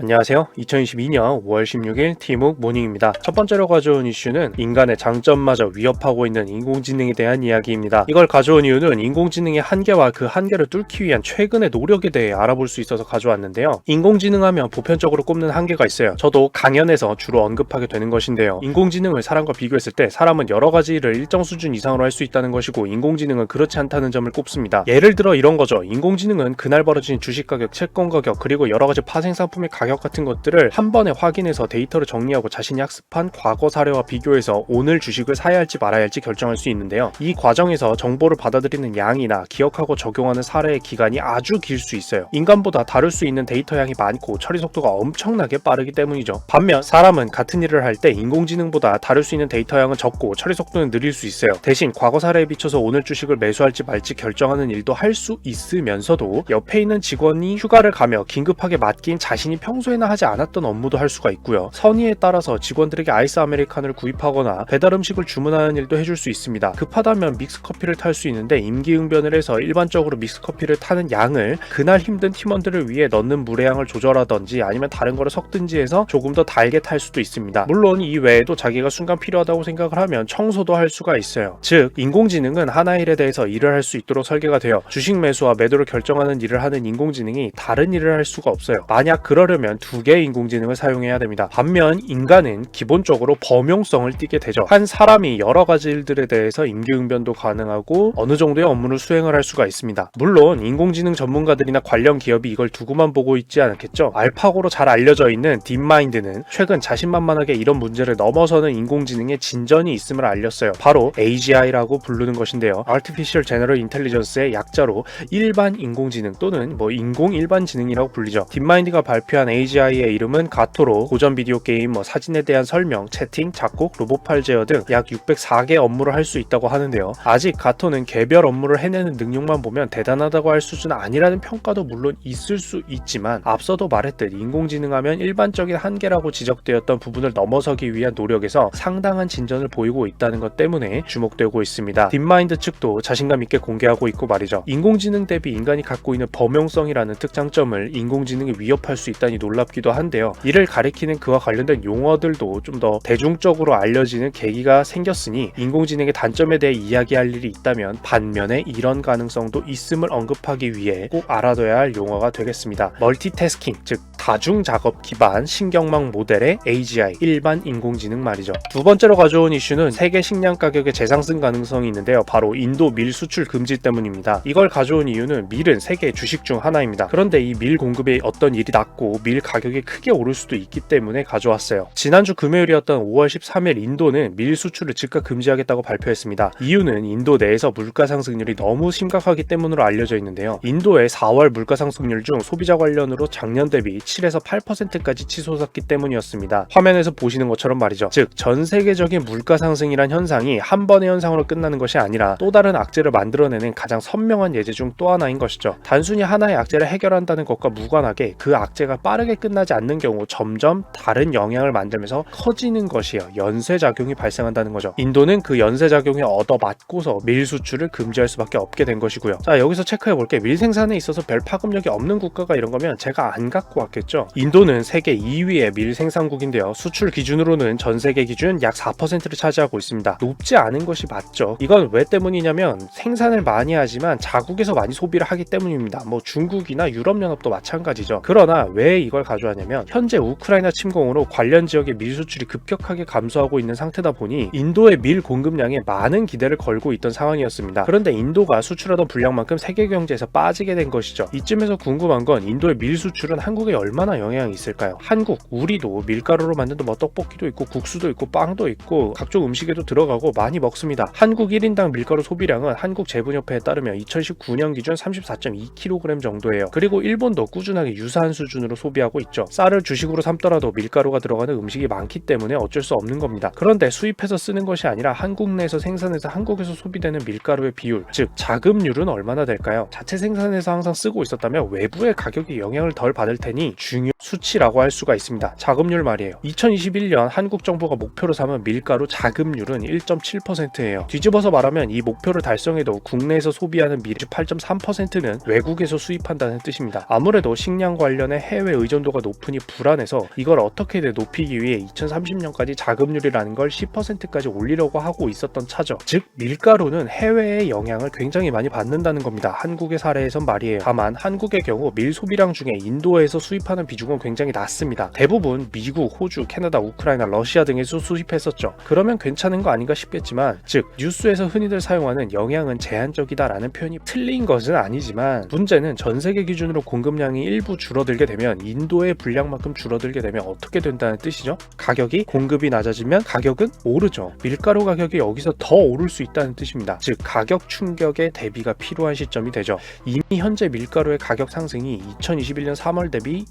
안녕하세요. 2022년 5월 16일 티묵 모닝입니다. 첫 번째로 가져온 이슈는 인간의 장점마저 위협하고 있는 인공지능에 대한 이야기입니다. 이걸 가져온 이유는 인공지능의 한계와 그 한계를 뚫기 위한 최근의 노력에 대해 알아볼 수 있어서 가져왔는데요. 인공지능 하면 보편적으로 꼽는 한계가 있어요. 저도 강연에서 주로 언급하게 되는 것인데요. 인공지능을 사람과 비교했을 때 사람은 여러 가지 일을 일정 수준 이상으로 할 수 있다는 것이고 인공지능은 그렇지 않다는 점을 꼽습니다. 예를 들어 이런 거죠. 인공지능은 그날 벌어진 주식 가격, 채권 가격, 그리고 여러 가지 파생 상품의 가격 같은 것들을 한 번에 확인해서 데이터를 정리하고 자신이 학습한 과거 사례와 비교해서 오늘 주식을 사야 할지 말아야 할지 결정할 수 있는데요. 이 과정에서 정보를 받아들이는 양이나 기억하고 적용하는 사례의 기간이 아주 길 수 있어요. 인간보다 다룰 수 있는 데이터 양이 많고 처리 속도가 엄청나게 빠르기 때문이죠. 반면 사람은 같은 일을 할 때 인공지능보다 다룰 수 있는 데이터 양은 적고 처리 속도는 느릴 수 있어요. 대신 과거 사례에 비춰서 오늘 주식을 매수할지 말지 결정하는 일도 할 수 있으면서도 옆에 있는 직원이 휴가를 가며 긴급하게 맡긴 자신이 평 소에나 하지 않았던 업무도 할 수가 있고요. 선의에 따라서 직원들에게 아이스 아메리카노를 구입하거나 배달 음식을 주문하는 일도 해줄 수 있습니다. 급하다면 믹스 커피를 탈 수 있는데 임기응변을 해서 일반적으로 믹스 커피를 타는 양을 그날 힘든 팀원들을 위해 넣는 물의 양을 조절하던지 아니면 다른 거를 섞든지 해서 조금 더 달게 탈 수도 있습니다. 물론 이 외에도 자기가 순간 필요하다고 생각을 하면 청소도 할 수가 있어요. 즉 인공지능은 하나의 일에 대해서 일을 할 수 있도록 설계가 되어 주식 매수와 매도를 결정하는 일을 하는 인공지능이 다른 일을 할 수가 없어요. 만약 그러려면 두 개의 인공지능을 사용해야 됩니다. 반면 인간은 기본적으로 범용성을 띠게 되죠. 한 사람이 여러 가지 일들에 대해서 임기응변도 가능하고 어느 정도의 업무를 수행을 할 수가 있습니다. 물론 인공지능 전문가들이나 관련 기업이 이걸 두고만 보고 있지 않겠죠. 알파고로 잘 알려져 있는 딥마인드는 최근 자신만만하게 이런 문제를 넘어서는 인공지능의 진전이 있음을 알렸어요. 바로 AGI라고 부르는 것인데요. Artificial General Intelligence의 약자로 일반 인공지능 또는 뭐 인공 일반 지능이라고 불리죠. 딥마인드가 발표한 AGI의 이름은 가토로 고전 비디오 게임, 뭐 사진에 대한 설명, 채팅, 작곡, 로봇 팔 제어 등 약 604개 업무를 할 수 있다고 하는데요. 아직 가토는 개별 업무를 해내는 능력만 보면 대단하다고 할 수준은 아니라는 평가도 물론 있을 수 있지만 앞서도 말했듯 인공지능하면 일반적인 한계라고 지적되었던 부분을 넘어서기 위한 노력에서 상당한 진전을 보이고 있다는 것 때문에 주목되고 있습니다. 딥마인드 측도 자신감 있게 공개하고 있고 말이죠. 인공지능 대비 인간이 갖고 있는 범용성이라는 특장점을 인공지능이 위협할 수 있다니 놀랍기도 한데요. 이를 가리키는 그와 관련된 용어들도 좀 더 대중적으로 알려지는 계기가 생겼으니 인공지능의 단점에 대해 이야기할 일이 있다면 반면에 이런 가능성도 있음을 언급하기 위해 꼭 알아둬야 할 용어가 되겠습니다. 멀티태스킹, 즉 다중 작업 기반 신경망 모델의 AGI 일반 인공지능 말이죠. 두 번째로 가져온 이슈는 세계 식량 가격의 재상승 가능성이 있는데요. 바로 인도 밀 수출 금지 때문입니다. 이걸 가져온 이유는 밀은 세계 주식 중 하나입니다. 그런데 이 밀 공급에 어떤 일이 났고 밀 가격이 크게 오를 수도 있기 때문에 가져왔어요. 지난주 금요일이었던 5월 13일 인도는 밀 수출을 즉각 금지하겠다고 발표했습니다. 이유는 인도 내에서 물가 상승률이 너무 심각하기 때문으로 알려져 있는데요. 인도의 4월 물가 상승률 중 소비자 관련으로 작년 대비 7에서 8%까지 치솟았기 때문이었습니다. 화면에서 보시는 것처럼 말이죠. 즉, 전 세계적인 물가 상승이란 현상이 한 번의 현상으로 끝나는 것이 아니라 또 다른 악재를 만들어내는 가장 선명한 예제 중 또 하나인 것이죠. 단순히 하나의 악재를 해결한다는 것과 무관하게 그 악재가 빠르게 끝나지 않는 경우 점점 다른 영향을 만들면서 커지는 것이요. 연쇄작용이 발생한다는 거죠. 인도는 그 연쇄작용에 얻어맞고서 밀 수출을 금지할 수밖에 없게 된 것이고요. 자, 여기서 체크해 볼게. 밀 생산에 있어서 별 파급력이 없는 국가가 이런 거면 제가 안 갖고 왔겠죠. 인도는 세계 2위의 밀 생산국인데요. 수출 기준으로는 전 세계 기준 약 4%를 차지하고 있습니다. 높지 않은 것이 맞죠. 이건 왜 때문이냐면 생산을 많이 하지만 자국에서 많이 소비를 하기 때문입니다. 뭐 중국이나 유럽연합도 마찬가지죠. 그러나 왜 이걸 가져왔냐면 현재 우크라이나 침공으로 관련 지역의 밀 수출이 급격하게 감소하고 있는 상태다 보니 인도의 밀 공급량에 많은 기대를 걸고 있던 상황이었습니다. 그런데 인도가 수출하던 분량만큼 세계 경제에서 빠지게 된 것이죠. 이쯤에서 궁금한 건 인도의 밀 수출은 한국에 얼마나 영향이 있을까요? 한국, 우리도 밀가루로 만든 뭐 떡볶이도 있고 국수도 있고 빵도 있고 각종 음식에도 들어가고 많이 먹습니다. 한국 1인당 밀가루 소비량은 한국재분협회에 따르면 2019년 기준 34.2kg 정도예요. 그리고 일본도 꾸준하게 유사한 수준으로 소비 하고 있죠. 쌀을 주식으로 삼더라도 밀가루가 들어가는 음식이 많기 때문에 어쩔 수 없는 겁니다. 그런데 수입해서 쓰는 것이 아니라 한국 내에서 생산해서 한국에서 소비되는 밀가루의 비율, 즉 자급률은 얼마나 될까요? 자체 생산해서 항상 쓰고 있었다면 외부의 가격이 영향을 덜 받을 테니 중요 수치라고 할 수가 있습니다. 자급률 말이에요. 2021년 한국 정부가 목표로 삼은 밀가루 자급률은 1.7%예요. 뒤집어서 말하면 이 목표를 달성해도 국내에서 소비하는 밀 8.3%는 외국에서 수입한다는 뜻입니다. 아무래도 식량 관련의 해외 의존도가 높으니 불안해서 이걸 어떻게든 높이기 위해 2030년까지 자급률이라는 걸 10%까지 올리려고 하고 있었던 차죠. 즉 밀가루는 해외의 영향을 굉장히 많이 받는다는 겁니다. 한국의 사례에선 말이에요. 다만 한국의 경우 밀 소비량 중에 인도에서 수입하는 비중 은 굉장히 낮습니다. 대부분 미국, 호주, 캐나다, 우크라이나, 러시아 등에서 수입했었죠. 그러면 괜찮은 거 아닌가 싶겠지만 즉 뉴스에서 흔히들 사용하는 영향은 제한적이다라는 표현이 틀린 것은 아니지만 문제는 전 세계 기준으로 공급량이 일부 줄어들게 되면 인도의 분량만큼 줄어들게 되면 어떻게 된다는 뜻이죠? 가격이 공급이 낮아지면 가격은 오르죠. 밀가루 가격이 여기서 더 오를 수 있다는 뜻입니다. 즉 가격 충격에 대비가 필요한 시점이 되죠. 이미 현재 밀가루의 가격 상승이 2021년 3월 대비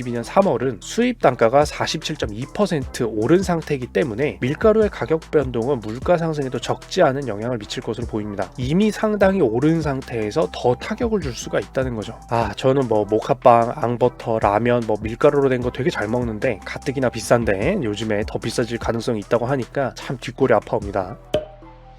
2022년 3월은 수입 단가가 47.2% 오른 상태이기 때문에 밀가루의 가격 변동은 물가 상승에도 적지 않은 영향을 미칠 것으로 보입니다. 이미 상당히 오른 상태에서 더 타격을 줄 수가 있다는 거죠. 아, 저는 뭐 모카빵, 앙버터, 라면, 뭐 밀가루로 된 거 되게 잘 먹는데 가뜩이나 비싼데 요즘에 더 비싸질 가능성이 있다고 하니까 참 뒷골이 아파옵니다.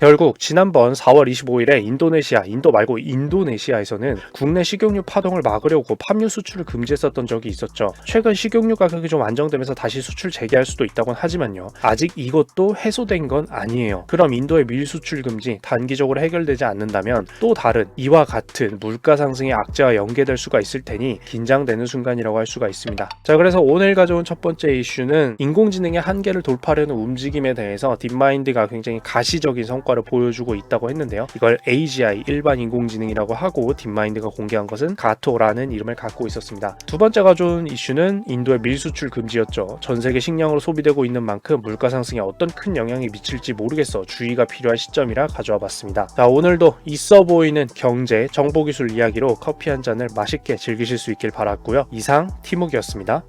결국 지난번 4월 25일에 인도네시아, 인도 말고 인도네시아에서는 국내 식용유 파동을 막으려고 팜유 수출을 금지했었던 적이 있었죠. 최근 식용유 가격이 좀 안정되면서 다시 수출 재개할 수도 있다곤 하지만요. 아직 이것도 해소된 건 아니에요. 그럼 인도의 밀 수출 금지 단기적으로 해결되지 않는다면 또 다른 이와 같은 물가 상승의 악재와 연계될 수가 있을 테니 긴장되는 순간이라고 할 수가 있습니다. 자, 그래서 오늘 가져온 첫 번째 이슈는 인공지능의 한계를 돌파하려는 움직임에 대해서 딥마인드가 굉장히 가시적인 성과 를 보여주고 있다고 했는데요. 이걸 AGI 일반 인공지능이라고 하고 딥마인드가 공개한 것은 가토라는 이름을 갖고 있었습니다. 두 번째 가져온 이슈는 인도의 밀수출 금지였죠. 전 세계 식량으로 소비되고 있는 만큼 물가 상승에 어떤 큰 영향이 미칠지 모르겠어 주의가 필요한 시점이라 가져와 봤습니다. 자, 오늘도 있어 보이는 경제, 정보기술 이야기로 커피 한 잔을 맛있게 즐기실 수 있길 바랐고요. 이상 티목이었습니다.